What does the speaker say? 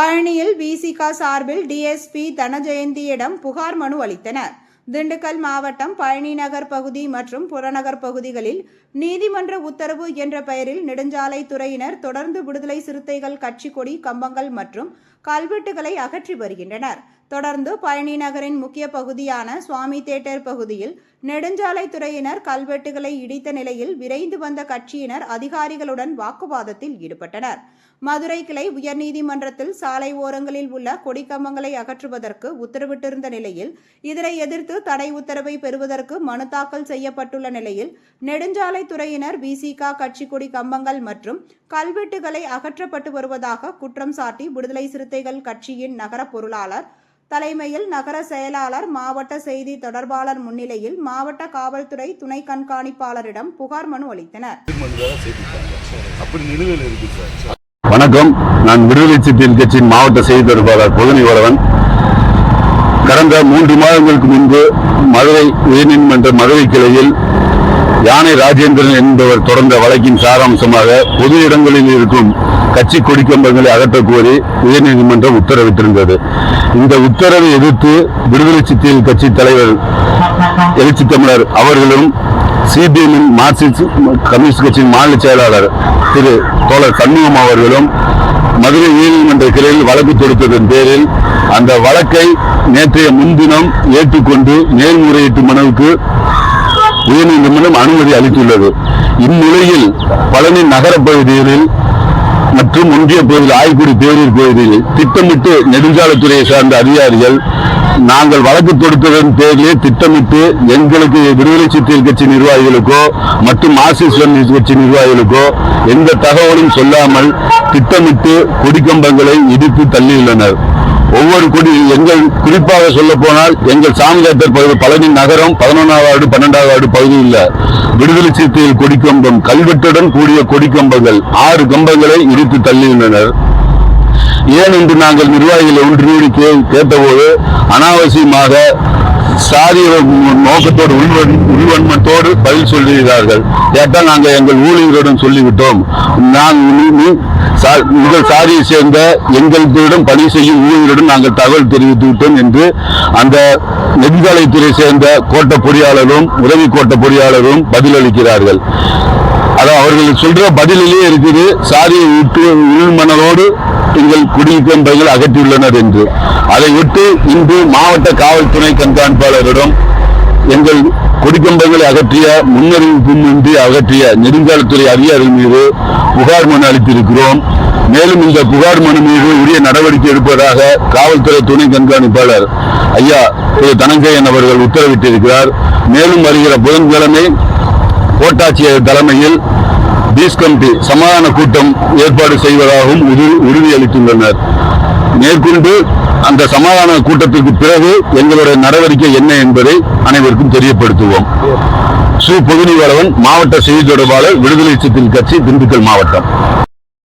பழனியில் விசிகா சார்பில் டிஎஸ்பி தனஜெயந்தியிடம் புகார் மனு அளித்தனர். திண்டுக்கல் மாவட்டம் பழனி நகர் பகுதி மற்றும் புறநகர் பகுதிகளில் நீதிமன்ற உத்தரவு என்ற பெயரில் நெடுஞ்சாலைத்துறையினர் தொடர்ந்து விடுதலை சிறுத்தைகள் கட்சி கொடி கம்பங்கள் மற்றும் கல்வெட்டுகளை அகற்றி வருகின்றனர். தொடர்ந்து பழனி நகரின் முக்கிய பகுதியான சுவாமி தேட்டர் பகுதியில் நெடுஞ்சாலைத்துறையினர் கல்வெட்டுகளை இடித்த நிலையில் விரைந்து வந்த கட்சியினர் அதிகாரிகளுடன் வாக்குவாதத்தில் ஈடுபட்டனர். மதுரை கிளை உயர்நீதிமன்றத்தில் சாலை ஓரங்களில் உள்ள கொடிக்கம்பங்களை அகற்றுவதற்கு உத்தரவிட்டிருந்த நிலையில் இதனை எதிர்த்து தடை உத்தரவை பெறுவதற்கு மனு தாக்கல் செய்யப்பட்டுள்ள நிலையில் நெடுஞ்சாலைத்துறையினர் விசிகா கட்சி கொடி கம்பங்கள் மற்றும் கல்வெட்டுகளை அகற்றப்பட்டு வருவதாக குற்றம் சாட்டி விடுதலை சிறுத்தைகள் கட்சியின் நகர பொருளாளர் தலைமையில் நகர செயலாளர் மாவட்ட செய்தி தொடர்பாளர் முன்னிலையில் மாவட்ட காவல்துறை துணை கண்காணிப்பாளரிடம் புகார் மனு அளித்தனர். வணக்கம். நான் விடுதலை சிறுத்தைகள் கட்சியின் மாவட்ட செய்தி தொடர்பாளர் வளவன். கடந்த மூன்று மாதங்களுக்கு முன்பு மதுரை உயர்நீதிமன்ற மதுரை கிளையில் யானை ராஜேந்திரன் என்பவர் தொடர்ந்த வழக்கின் சாராம்சமாக பொது இடங்களில் இருக்கும் கட்சி கொடிக்கம்பங்களை அகற்றக் கோரி உயர்நீதிமன்றம் உத்தரவிட்டிருந்தது. இந்த உத்தரவை எதிர்த்து விடுதலை சிறுத்தைகள் கட்சி தலைவர் எழுச்சி தமிழர் அவர்களும் சிபிஎம்மின் மார்க்சிஸ்ட் கம்யூனிஸ்ட் கட்சியின் மாநில செயலாளர் திரு தோழர் சண்முகம் அவர்களும் மதுரை உயர்நீதிமன்ற கிளையில் வழக்கு தொடுத்ததன் பேரில் அந்த வழக்கை நேற்றைய முன்தினம் ஏற்றுக்கொண்டு மேல்முறையீட்டு மனுவுக்கு உயர்நீதிமன்றம் அனுமதி அளித்துள்ளது. இந்நிலையில் பழனி நகர பகுதிகளில் மற்றும் ஒன்றிய பகுதியில் ஆய்குடி பேரூர் பகுதியில் திட்டமிட்டு நெடுஞ்சாலைத்துறையை சார்ந்த அதிகாரிகள் நாங்கள் வழக்கு தொடுத்ததன் பேரிலே திட்டமிட்டு எங்களுக்கு விடுதலை சிறுத்தைகள் கட்சி நிர்வாகிகளுக்கோ மற்றும் மார்க்சிஸ்ட் கட்சி நிர்வாகிகளுக்கோ எந்த தகவலும் சொல்லாமல் திட்டமிட்டு கொடிக்கம்பங்களை இடித்து தள்ளியுள்ளனர். ஒவ்வொரு குடி எங்கள் குறிப்பாக சொல்ல போனால் எங்கள் சாமியாத்தர் பகுதி பழனி நகரம் பதினொன்றாவது வார்டு பன்னெண்டாவது வார்டு பகுதியில் விடுதலை சிறுத்தைகள் கொடிக்கம்பம் கல்வெட்டுடன் கூடிய கொடிக்கம்பங்கள் ஆறு கம்பங்களை இடித்து தள்ளியுள்ளனர். ஏன் என்று நாங்கள் நிர்வாகிகளை ஒன்று கே- கேட்டபோது அனாவசியமாக சாதிய நோக்கத்தோடு உள்வன் உள்வன்மத்தோடு பதில் சொல்லுகிறார்கள். கேட்டால் நாங்கள் எங்கள் ஊழியர்களிடம் சொல்லிவிட்டோம். நான் உங்கள் சாதியை சேர்ந்த எங்களிடம் பணி செய்யும் ஊழியருடன் நாங்கள் தகவல் தெரிவித்து விட்டோம் என்று அந்த நெடுஞ்சாலைத்துறை சேர்ந்த கோட்ட பொறியாளரும் உதவி கோட்ட பொறியாளரும் பதிலளிக்கிறார்கள். அது அவர்கள் சொல்ற பதிலிலே இருக்குது சாதியை விட்டு உள்மணரோடு எங்கள் குடியிருப்பைகள் அகற்றியுள்ளனர் என்று. அதை விட்டு இன்று மாவட்ட காவல்துறை கண்காணிப்பாளரிடம் எங்கள் கொடிக்கம்பங்களை அகற்றிய முன்னறிவிப்பின்றி அகற்றிய நெடுஞ்சாலைத்துறை அதிகாரிகள் மீது புகார் மனு அளித்திருக்கிறோம். மேலும் இந்த புகார் மனு மீது உரிய நடவடிக்கை எடுப்பதாக காவல்துறை துணை கண்காணிப்பாளர் ஐயா திரு தனஞ்சயன் அவர்கள் உத்தரவிட்டிருக்கிறார். மேலும் வருகிற புதன்கிழமை கோட்டாட்சியர் தலைமையில் பீஸ் கமிட்டி சமாதான கூட்டம் ஏற்பாடு செய்வதாகவும் உறுதியளித்துள்ளனர். மேற்கொண்டு அந்த சமாதான கூட்டத்திற்கு பிறகு எங்களுடைய நடவடிக்கை என்ன என்பதை அனைவருக்கும் தெரியப்படுத்துவோம். சு பொதுநிவாளவன் மாவட்ட செய்தி தொடர்பாளர் விடுதலை சிறுத்தைகள் கட்சி திண்டுக்கல் மாவட்டம்.